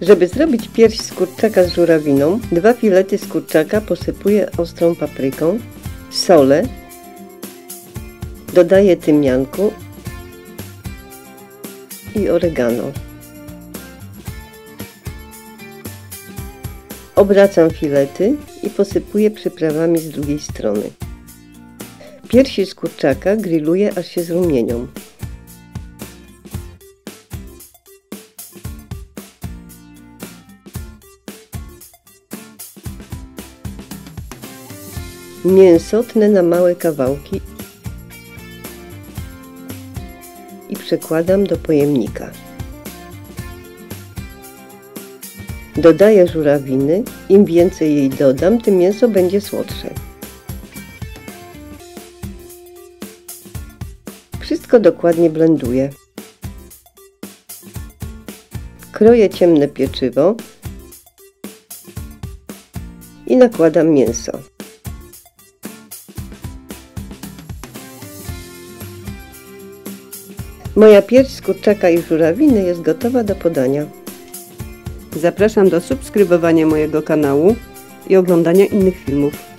Żeby zrobić pierś z kurczaka z żurawiną, dwa filety z kurczaka posypuję ostrą papryką, solę, dodaję tymianku i oregano. Obracam filety i posypuję przyprawami z drugiej strony. Piersi z kurczaka grilluję aż się zrumienią. Mięso tnę na małe kawałki i przekładam do pojemnika. Dodaję żurawiny. Im więcej jej dodam, tym mięso będzie słodsze. Wszystko dokładnie blenduję. Kroję ciemne pieczywo i nakładam mięso. Moja pierś z kurczaka i żurawiny jest gotowa do podania. Zapraszam do subskrybowania mojego kanału i oglądania innych filmów.